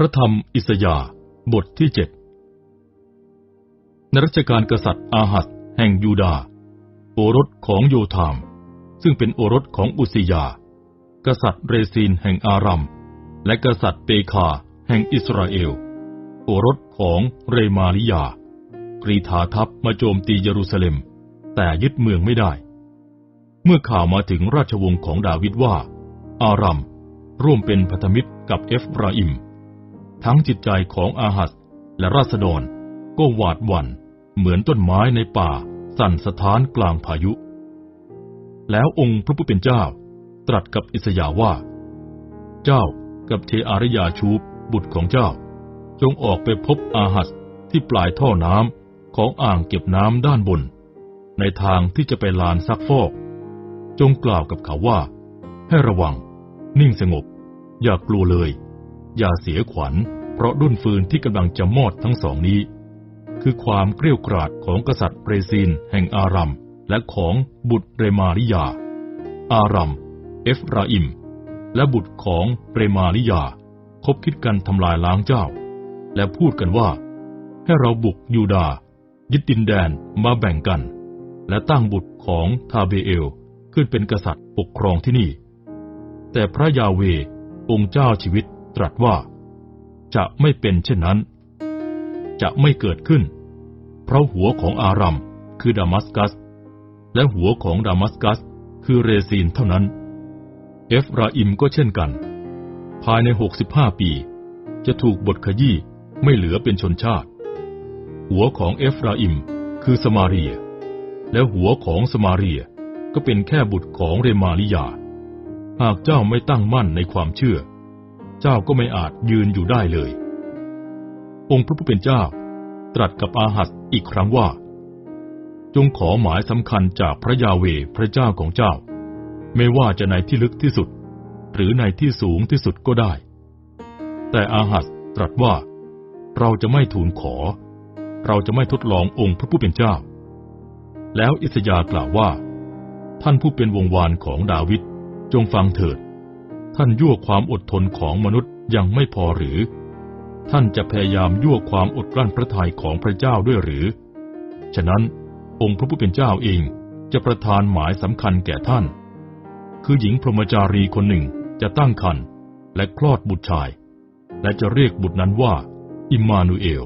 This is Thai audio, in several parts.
ระธรรมอิสยาห์บทที่เจ็ดในรัชกาลกษัตริย์อาหัสแห่งยูดาห์โอรสของโยธาม ซึ่งเป็นโอรสของอุสิยา กษัตริย์เรซีนแห่งอารัม และกษัตริย์เปคาแห่งอิสราเอล โอรสของเรมาลิยา กรีธาทัพมาโจมตีเยรูซาเล็ม แต่ยึดเมืองไม่ได้ เมื่อข่าวมาถึงราชวงศ์ของดาวิดว่า อารัมร่วมเป็นพันธมิตรกับเอฟราอิม ทั้งจิตใจของอาหัสและราษฎร ก็หวาดหวั่นเหมือนต้นไม้ในป่า สั่นสะท้านกลางพายุ แล้วองค์พระผู้เป็นเจ้า ตรัสกับอิสยาว่า เจ้ากับเทอาริยาชูบบุตรของเจ้า จงออกไปพบอาหัสที่ปลายท่อน้ำของอ่างเก็บน้ำด้านบน ในทางที่จะไปลานซักฟอก จงกล่าวกับเขาว่า ให้ระวัง นิ่งสงบ อย่ากลัวเลย อย่าเสียขวัญ เพราะดุนฟืนที่กำลังจะมอดทั้งสองนี้ คือความเกลียวกราดของกษัตริย์เปรซินแห่งอารัม และของบุตรเรมาริยา อารัม เอฟราอิม และบุตรของเรมาริยา คบคิดกันทำลายล้างเจ้า และพูดกันว่า ให้เราบุกยูดายึดดินแดนมาแบ่งกัน และตั้งบุตรของทาเบเอลขึ้นเป็นกษัตริย์ปกครองที่นี่ แต่พระยาเวองค์เจ้าชีวิต ตรัสว่า จะไม่เป็นเช่นนั้น จะไม่เกิดขึ้น เพราะหัวของอารัมคือดามัสกัส และหัวของดามัสกัส คือเรซีนเท่านั้น เอฟราอิมก็เช่นกัน ภายในหกสิบห้าปี จะถูกบทขยี้ไม่เหลือเป็นชนชาติ หัวของเอฟราอิมคือสมาเรีย และหัวของสมาเรียก็เป็นแค่บุตรของเรมาลิยา หากเจ้าไม่ตั้งมั่นในความเชื่อ เจ้าก็ไม่อาจยืนอยู่ได้เลย องค์พระผู้เป็นเจ้า ตรัสกับอาหัสอีกครั้งว่า จงขอหมายสำคัญจากพระยาเวพระเจ้าของเจ้า ไม่ว่าจะในที่ลึกที่สุด หรือในที่สูงที่สุดก็ได้ แต่อาหัสตรัสว่า เราจะไม่ทูลขอ เราจะไม่ทดลององค์พระผู้เป็นเจ้า แล้วอิสยากล่าวว่า ท่านผู้เป็นวงวานของดาวิดจงฟังเถิด ท่านยั่วความอดทนของมนุษย์ยังไม่พอหรือ ท่านจะพยายามยั่วความอดกลั้นพระทัยของพระเจ้าด้วยหรือ ฉะนั้นองค์พระผู้เป็นเจ้าเองจะประทานหมายสำคัญแก่ท่าน คือหญิงพรหมจารีคนหนึ่งจะตั้งครรภ์และคลอดบุตรชาย และจะเรียกบุตรนั้นว่า อิมมานูเอล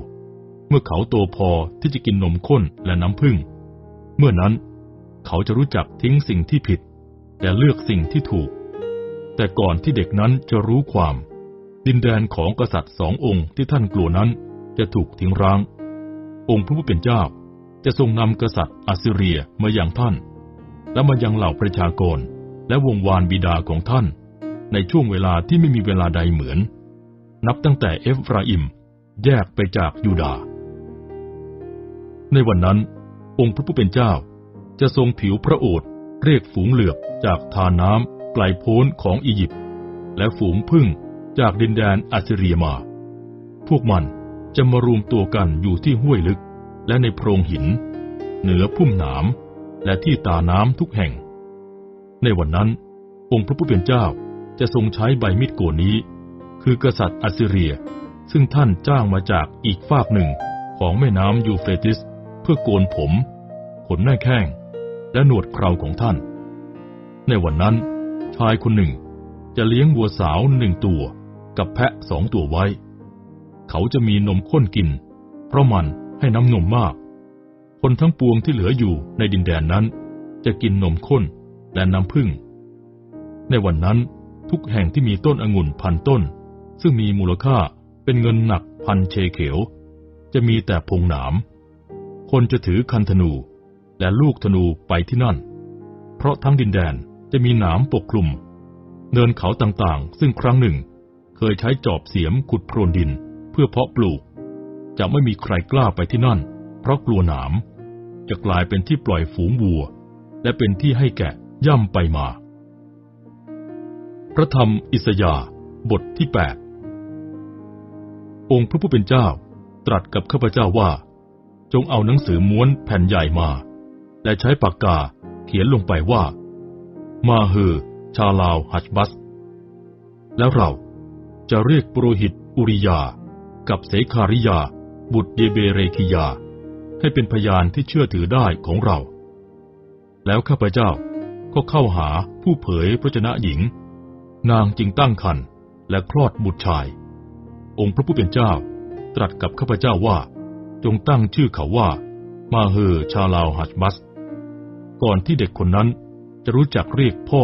เมื่อเขาโตพอที่จะกินนมข้นและน้ำผึ้งเมื่อนั้น เขาจะรู้จักทิ้งสิ่งที่ผิด แต่เลือกสิ่งที่ถูก แต่ก่อนที่เด็กนั้นจะรู้ความ ดินแดนของกษัตริย์สององค์ที่ท่านกลัวนั้นจะถูกทิ้งร้าง องค์พระผู้เป็นเจ้าจะทรงนำกษัตริย์อัสซีเรียมาอย่างท่าน และมายังเหล่าประชากร และวงวานบิดาของท่าน ในช่วงเวลาที่ไม่มีเวลาใดเหมือน นับตั้งแต่เอฟราอิม แยกไปจากยูดา ในวันนั้น องค์พระผู้เป็นเจ้าจะทรงผิวพระโอษฐ์เรียกฝูงเหลือบจากทาน้ำ ไกลโพ้นของอียิปต์และฝูงพึ่งจากดินแดนอัสซีเรียมา พวกมันจะมารวมตัวกันอยู่ที่ห้วยลึก และในโพรงหิน เหนือพุ่มหนามและที่ตาน้ำทุกแห่ง ในวันนั้น องค์พระผู้เป็นเจ้าจะทรงใช้ใบมิดโกนนี้ คือกษัตริย์อัสซีเรีย ซึ่งท่านจ้างมาจากอีกฝากหนึ่งของแม่น้ำยูเฟรติส เพื่อโกนผม ขนหน้าแข้ง และหนวดเคราของท่าน ในวันนั้น ชายคนหนึ่ง จะเลี้ยงวัวสาวหนึ่งตัวกับแพะสองตัวไว้ เขาจะมีนมข้นกิน เพราะมันให้น้ำนมมาก คนทั้งปวงที่เหลืออยู่ในดินแดนนั้น จะกินนมข้นและน้ำผึ้ง ในวันนั้นทุกแห่งที่มีต้นองุ่นพันต้น ซึ่งมีมูลค่าเป็นเงินหนักพันเชเขวจะมีแต่พงหนาม คนจะถือคันธนูและลูกธนูไปที่นั่น เพราะทั้งดินแดน จะมีหนามปกคลุม เนินเขาต่างๆ ซึ่งครั้งหนึ่ง เคยใช้จอบเสียมขุดโพรนดินเพื่อเพาะปลูก จะไม่มีใครกล้าไปที่นั่น เพราะกลัวหนาม จะกลายเป็นที่ปล่อยฝูงวัว และเป็นที่ให้แกะย่ำไปมา พระธรรมอิสยาบทที่แปดองค์พระผู้เป็นเจ้าตรัสกับข้าพเจ้าว่า จงเอาหนังสือม้วนแผ่นใหญ่มา และใช้ปากกาเขียนลงไปว่า มาเฮอชาลาวฮัชบัส แล้วเราจะเรียกปุโรหิตอุริยา กับเสคาริยา บุตรเยเบเรคิยา ให้เป็นพยานที่เชื่อถือได้ของเรา แล้วข้าพเจ้าก็เข้าหาผู้เผยพระชนะหญิง นางจึงตั้งครรภ์และคลอดบุตรชาย องค์พระผู้เป็นเจ้า ตรัสกับข้าพเจ้าว่า จงตั้งชื่อเขาว่า มาเฮอชาลาวฮัชบัส ก่อนที่เด็กคนนั้น จะรู้จักเรียกพ่อ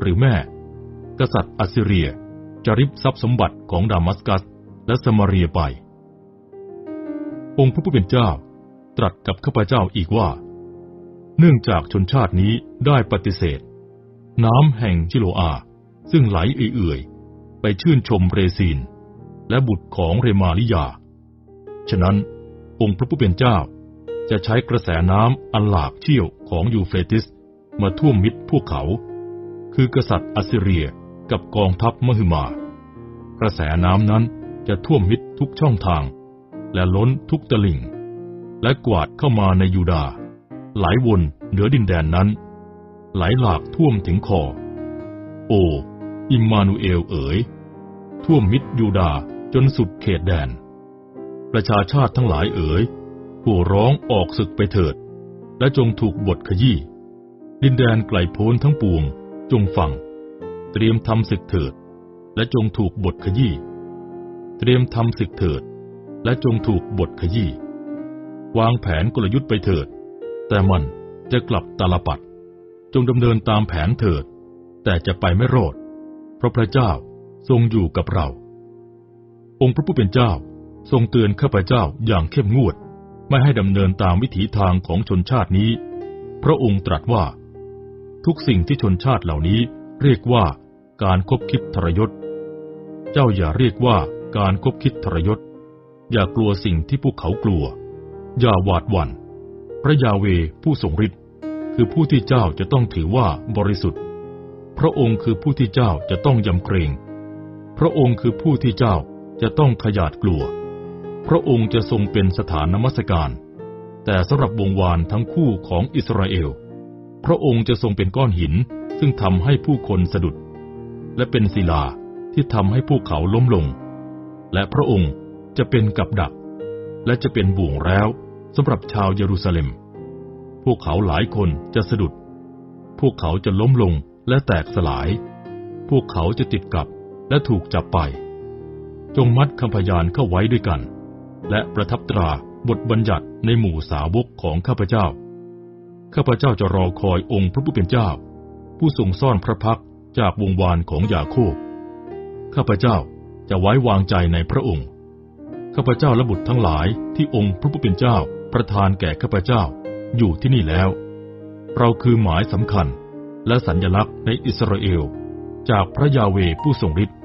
หรือแม่ กษัตริย์อัสซีเรียจะริบทรัพย์สมบัติของดามัสกัสและสมาเรียไป องค์พระผู้เป็นเจ้าตรัสกับข้าพเจ้าอีกว่า เนื่องจากชนชาตินี้ได้ปฏิเสธ น้ำแห่งชิโลอา ซึ่งไหลเอื่อยๆ ไปชื่นชมเรซีน และบุตรของเรมาลิยา ฉะนั้นองค์พระผู้เป็นเจ้าจะใช้กระแสน้ำอันหลากเชี่ยวของยูเฟรติส มาท่วมมิดพวกเขา คือกษัตริย์อัสซีเรียกับกองทัพมหึมา กระแสน้ำนั้นจะท่วมมิดทุกช่องทาง และล้นทุกตลิ่ง และกวาดเข้ามาในยูดาห์ไหลวนเหนือดินแดนนั้น ไหลหลากท่วมถึงคอ โอ อิมมานูเอลเอ๋ย ท่วมมิดยูดาจนสุดเขตแดน ประชาชาติทั้งหลายเอ๋ยผู้ร้องออกศึกไปเถิด และจงถูกบทขยี้ ดินแดนไกลโพ้นทั้งปวง จงฟัง เตรียมทำศึกเถิด และจงถูกบทขยี้ เตรียมทำศึกเถิด และจงถูกบทขยี้ วางแผนกลยุทธ์ไปเถิด แต่มันจะกลับตาลปัด จงดำเนินตามแผนเถิด แต่จะไปไม่รอด เพราะพระเจ้าทรงอยู่กับเรา องค์พระผู้เป็นเจ้าทรงเตือนข้าพเจ้าอย่างเข้มงวด ไม่ให้ดำเนินตามวิถีทางของชนชาตินี้ พระองค์ตรัสว่า ทุกสิ่งที่ชนชาติเหล่านี้ เรียกว่า การคบคิดทรยศ เจ้าอย่าเรียกว่าการคบคิดทรยศ อย่ากลัวสิ่งที่พวกเขากลัว อย่าหวาดหวัน่น พระยาเวผู้ทรงฤทธิ์คือผู้ที่เจ้าจะต้องถือว่าบริสุทธิ์ พระองค์คือผู้ที่เจ้าจะต้องยำเกรง พระองค์คือผู้ที่เจ้าจะต้องขยาดกลัว พระองค์จะทรงเป็นสถานนมัสการ แต่สำหรับวงวานทั้งคู่ของอิสราเอล พระองค์จะทรงเป็นก้อนหิน ซึ่งทำให้ผู้คนสะดุด และเป็นศิลาที่ทำให้พวกเขาล้มลง และพระองค์จะเป็นกับดัก และจะเป็นบ่วงแล้วสำหรับชาวเยรูซาเล็ม พวกเขาหลายคนจะสะดุด พวกเขาจะล้มลงและแตกสลาย พวกเขาจะติดกับและถูกจับไป จงมัดคำพยานเข้าไว้ด้วยกัน และประทับตราบทบัญญัติในหมู่สาวกของข้าพเจ้า ข้าพเจ้าจะรอคอยองค์พระผู้เป็นเจ้า ผู้ทรงซ่อนพระพักจากวงวานของยาโคบ ข้าพเจ้าจะไว้วางใจในพระองค์ ข้าพเจ้าและบุตรทั้งหลายที่องค์พระผู้เป็นเจ้าประทานแก่ข้าพเจ้าอยู่ที่นี่แล้ว เราคือหมายสำคัญและสัญญลักษณ์ในอิสราเอล จากพระยาเวผู้ทรงฤทธิ์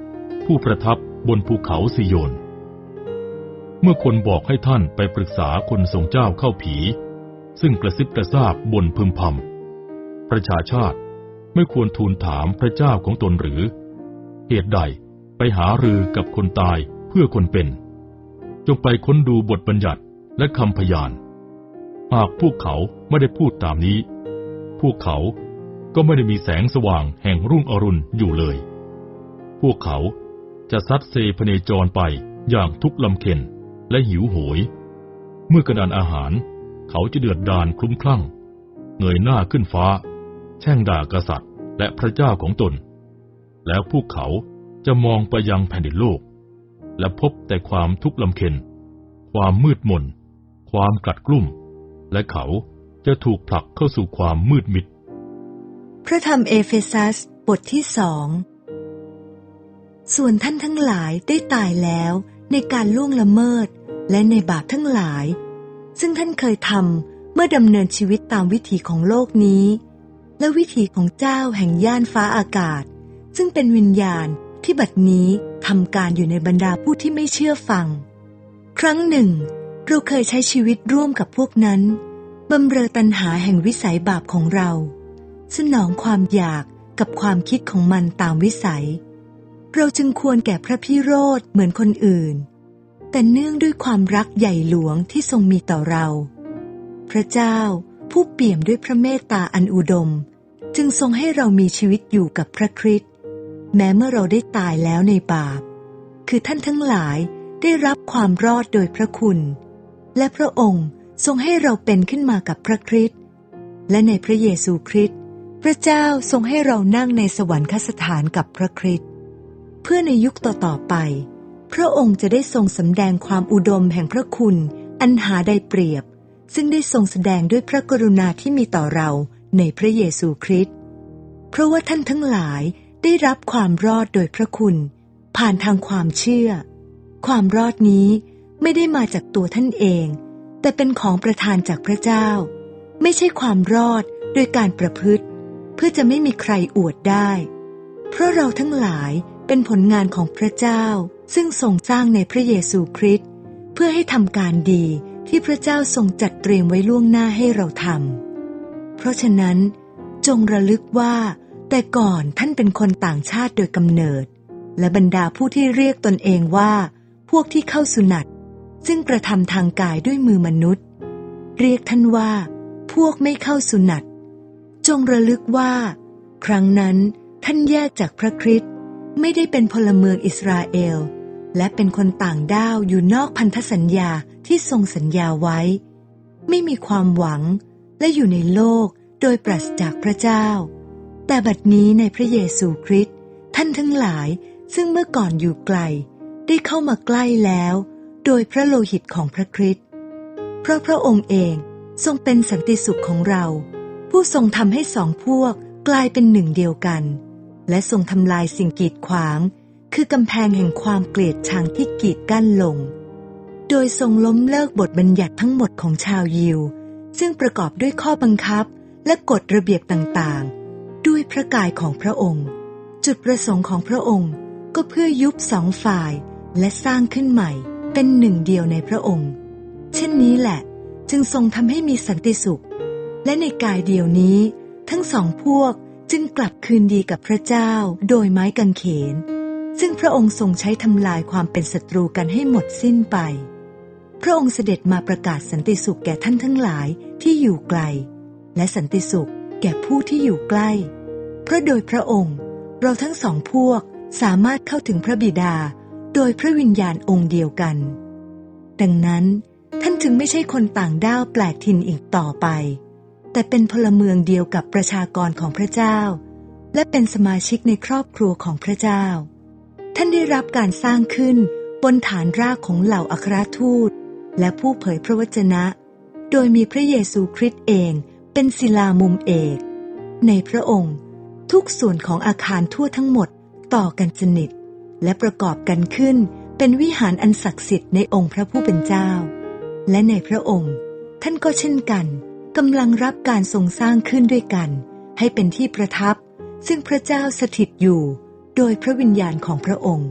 ผู้ประทับบนภูเขาซิโยน เมื่อคนบอกให้ท่านไปปรึกษาคนทรงเจ้าเข้าผี ซึ่งกระซิบกระซาบบนพึมพำประชาชาติไม่ควรทูลถามพระเจ้าของตนหรือ เหตุใดไปหารือกับคนตายเพื่อคนเป็น จงไปค้นดูบทบัญญัติและคำพยาน หากพวกเขาไม่ได้พูดตามนี้ พวกเขาก็ไม่ได้มีแสงสว่างแห่งรุ่งอรุณอยู่เลย พวกเขาจะซัดเซพเนจรไปอย่างทุกลำเค็นและหิวโหย เมื่อกระดานอาหาร เขาจะเดือดดานคลุ้มคลั่ง เงยหน้าขึ้นฟ้า แช่งด่ากษัตริย์และพระเจ้าของตน แล้วพวกเขาจะมองไปยังแผ่นดินโลก และพบแต่ความทุกข์ลำเค็นความมืดมน ความกลัดกลุ่ม และเขาจะถูกผลักเข้าสู่ความมืดมิด พระธรรมเอเฟซัสบทที่สองส่วนท่านทั้งหลายได้ตายแล้วในการล่วงละเมิดและในบาปทั้งหลาย ซึ่งท่านเคยทำเมื่อดำเนินชีวิตตามวิถีของโลกนี้ และวิถีของเจ้าแห่งย่านฟ้าอากาศ ซึ่งเป็นวิญญาณที่บัดนี้ทำการอยู่ในบรรดาผู้ที่ไม่เชื่อฟัง ครั้งหนึ่ง เราเคยใช้ชีวิตร่วมกับพวกนั้นบำเรอตันหาแห่งวิสัยบาปของเรา สนองความอยากกับความคิดของมันตามวิสัย เราจึงควรแก่พระพิโรธเหมือนคนอื่น แต่เนื่องด้วยความรักใหญ่หลวงที่ทรงมีต่อเรา พระเจ้าผู้เปี่ยมด้วยพระเมตตาอันอุดม จึงทรงให้เรามีชีวิตอยู่กับพระคริสต์แม้เมื่อเราได้ตายแล้วในบาป คือท่านทั้งหลายได้รับความรอดโดยพระคุณ และพระองค์ทรงให้เราเป็นขึ้นมากับพระคริสต์และในพระเยซูคริสต์พระเจ้าทรงให้เรานั่งในสวรรคสถานกับพระคริสต์เพื่อในยุคต่อๆไป พระองค์จะได้ทรงสำแดงความอุดมแห่งพระคุณ อันหาได้เปรียบ ซึ่งได้ทรงแสดงด้วยพระกรุณาที่มีต่อเราในพระเยซูคริสต์เพราะว่าท่านทั้งหลายได้รับความรอดโดยพระคุณ ผ่านทางความเชื่อ ความรอดนี้ไม่ได้มาจากตัวท่านเอง แต่เป็นของประทานจากพระเจ้า ไม่ใช่ความรอดโดยการประพฤติ เพื่อจะไม่มีใครอวดได้ เพราะเราทั้งหลายเป็นผลงานของพระเจ้า ซึ่งทรงสร้างในพระเยซูคริสต์เพื่อให้ทำการดีที่พระเจ้าทรงจัดเตรียมไว้ล่วงหน้าให้เราทำเพราะฉะนั้น จงระลึกว่า แต่ก่อนท่านเป็นคนต่างชาติโดยกำเนิด และบรรดาผู้ที่เรียกตนเองว่า พวกที่เข้าสุนัตซึ่งกระทำทางกายด้วยมือมนุษย์ เรียกท่านว่า พวกไม่เข้าสุนัตจงระลึกว่า ครั้งนั้นท่านแยกจากพระคริสต์ไม่ได้เป็นพลเมืองอิสราเอล และเป็นคนต่างด้าวอยู่นอกพันธสัญญาที่ทรงสัญญาไว้ ไม่มีความหวังและอยู่ในโลกโดยปราศจากพระเจ้า แต่บัดนี้ในพระเยซูคริสต์ท่านทั้งหลายซึ่งเมื่อก่อนอยู่ไกล ได้เข้ามาใกล้แล้ว โดยพระโลหิตของพระคริสต์เพราะพระองค์เองทรงเป็นสันติสุขของเรา ผู้ทรงทำให้สองพวกกลายเป็นหนึ่งเดียวกัน และทรงทำลายสิ่งกีดขวาง คือกำแพงแห่งความเกลียดชังที่กีดกั้นลง โดยทรงล้มเลิกบทบัญญัติทั้งหมดของชาวยิว ซึ่งประกอบด้วยข้อบังคับและกฎระเบียบต่างๆ ด้วยพระกายของพระองค์ จุดประสงค์ของพระองค์ก็เพื่อยุบสองฝ่ายและสร้างขึ้นใหม่เป็นหนึ่งเดียวในพระองค์ เช่นนี้แหละ จึงทรงทำให้มีสันติสุข และในกายเดียวนี้ ทั้งสองพวกจึงกลับคืนดีกับพระเจ้าโดยไม้กางเขน ซึ่งพระองค์ทรงใช้ทำลายความเป็นศัตรูกันให้หมดสิ้นไป พระองค์เสด็จมาประกาศสันติสุขแก่ท่านทั้งหลายที่อยู่ไกล และสันติสุขแก่ผู้ที่อยู่ใกล้ เพราะโดยพระองค์ เราทั้งสองพวกสามารถเข้าถึงพระบิดา โดยพระวิญญาณองค์เดียวกัน ดังนั้นท่านจึงไม่ใช่คนต่างด้าวแปลกถิ่นอีกต่อไป แต่เป็นพลเมืองเดียวกับประชากรของพระเจ้า และเป็นสมาชิกในครอบครัวของพระเจ้า ท่านได้รับการสร้างขึ้นบนฐานรากของเหล่าอัครทูต และผู้เผยพระวจนะ โดยมีพระเยซูคริสต์เองเป็นศิลามุมเอก ในพระองค์ ทุกส่วนของอาคารทั่วทั้งหมดต่อกันสนิท และประกอบกันขึ้นเป็นวิหารอันศักดิ์สิทธิ์ในองค์พระผู้เป็นเจ้า และในพระองค์ ท่านก็เช่นกันกำลังรับการทรงสร้างขึ้นด้วยกัน ให้เป็นที่ประทับ ซึ่งพระเจ้าสถิตอยู่ โดยพระวิญญาณของพระองค์